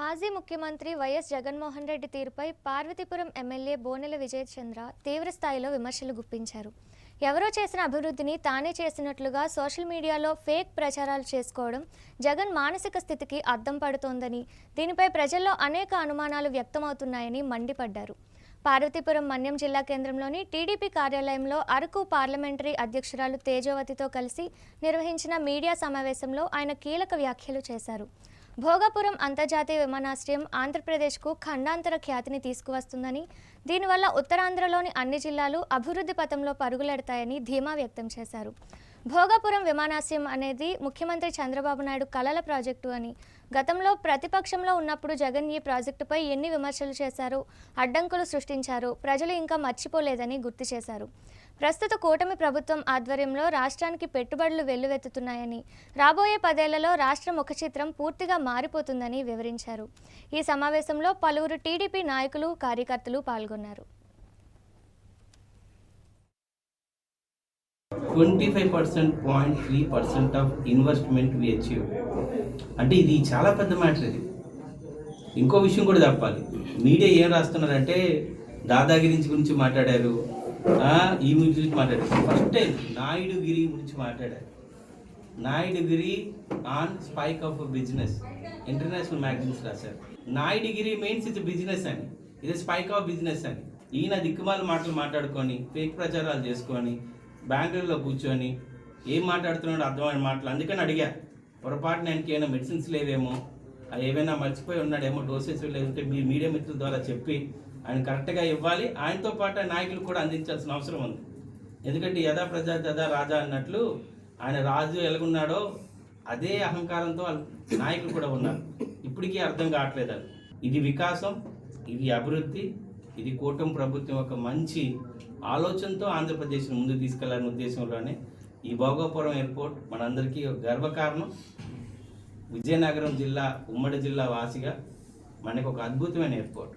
మాజీ ముఖ్యమంత్రి వైఎస్ జగన్మోహన్ రెడ్డి తీరుపై పార్వతీపురం ఎమ్మెల్యే బోనెల విజయచంద్ర తీవ్రస్థాయిలో విమర్శలు గుప్పించారు. ఎవరో చేసిన అభివృద్ధిని తానే చేసినట్లుగా సోషల్ మీడియాలో ఫేక్ ప్రచారాలు చేసుకోవడం జగన్ మానసిక స్థితికి అద్దం పడుతోందని దీనిపై ప్రజల్లో అనేక అనుమానాలు వ్యక్తమవుతున్నాయని మండిపడ్డారు. పార్వతీపురం మన్యం జిల్లా కేంద్రంలోని టీడీపీ కార్యాలయంలో అరకు పార్లమెంటరీ అధ్యక్షురాలు తేజవతితో కలిసి నిర్వహించిన మీడియా సమావేశంలో ఆయన కీలక వ్యాఖ్యలు చేశారు. భోగాపురం అంతర్జాతీయ విమానాశ్రయం ఆంధ్రప్రదేశ్కు ఖండాంతర ఖ్యాతిని తీసుకువస్తుందని దీనివల్ల ఉత్తరాంధ్రలోని అన్ని జిల్లాలు అభివృద్ధి పథంలో పరుగులెడతాయని ధీమా వ్యక్తం చేశారు. భోగాపురం విమానాశ్రయం అనేది ముఖ్యమంత్రి చంద్రబాబు నాయుడు కలల ప్రాజెక్టు అని. గతంలో ప్రతిపక్షంలో ఉన్నప్పుడు జగన్ ఈ ప్రాజెక్టుపై ఎన్ని విమర్శలు చేశారో అడ్డంకులు సృష్టించారో ప్రజలు ఇంకా మర్చిపోలేదని గుర్తు చేశారు. ప్రస్తుత కూటమి ప్రభుత్వం ఆధ్వర్యంలో రాష్ట్రానికి పెట్టుబడులు వెల్లువెత్తుతున్నాయని రాబోయే పదేళ్ళలో రాష్ట్ర ముఖ చిత్రం పూర్తిగా మారిపోతుందని వివరించారు. ఈ సమావేశంలో పలువురు టీడీపీ నాయకులు కార్యకర్తలు పాల్గొన్నారు. Twenty five percent point three percent of investment we achieve అంటే ఇది చాలా పెద్ద మ్యాటర్ ఇది. ఇంకో విషయం కూడా చెప్పాలి. మీడియా ఏం రాస్తున్నారంటే దాదాగిరి గురించి మాట్లాడారు. ఈ గురించి మాట్లాడారు. ఫస్ట్ టైం నాయుడుగిరి గురించి మాట్లాడారు. Naidugiri on spike of business international magazines రాశారు. నాయుడుగిరి మీన్స్ ఇది బిజినెస్ అని. ఇది స్పైక్ ఆఫ్ బిజినెస్ అని. ఈయన దిక్కుమాల మాటలు మాట్లాడుకొని ఫేక్ ప్రచారాలు చేసుకొని బెంగళూరులో కూర్చొని ఏం మాట్లాడుతున్నాడో అర్థమైన మాటలు అందుకని అడిగా. పొరపాటున ఆయనకి ఏమైనా మెడిసిన్స్ లేవేమో? అది ఏమైనా మర్చిపోయి ఉన్నాడేమో డోసెస్ లేదంటే మీ మీడియా మిత్రుల ద్వారా చెప్పి ఆయన కరెక్ట్గా ఇవ్వాలి. ఆయనతో పాటు నాయకులు కూడా అందించాల్సిన అవసరం ఉంది. ఎందుకంటే యథా ప్రజా యథా రాజా అన్నట్లు ఆయన రాజు ఎలాగున్నాడో అదే అహంకారంతో వాళ్ళ నాయకులు కూడా ఉన్నారు. ఇప్పటికీ అర్థం కావట్లేదు అది. ఇది వికాసం ఇది అభివృద్ధి ఇది కూటమి ప్రభుత్వం యొక్క మంచి ఆలోచనతో ఆంధ్రప్రదేశ్ను ముందుకు తీసుకెళ్ళాలనే ఉద్దేశంలోనే ఈ భోగాపురం ఎయిర్పోర్ట్ మనందరికీ ఒక గర్వకారణం. విజయనగరం జిల్లా ఉమ్మడి జిల్లా వాసిగా మనకు ఒక అద్భుతమైన ఎయిర్పోర్ట్.